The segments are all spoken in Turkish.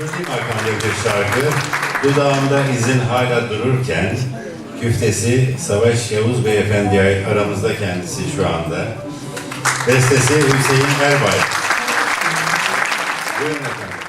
Makamlı bir şarkı. Dudağımda izin hala dururken küftesi Savaş Yavuz Beyefendi aramızda kendisi şu anda. Bestesi Hüseyin Erbay. Buyurun efendim.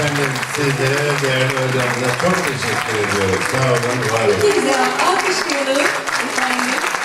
Efendim sizlere değerli hocamıza çok teşekkür ediyoruz. Sağ olun, var olun. Bir daha alkışlayalım efendim.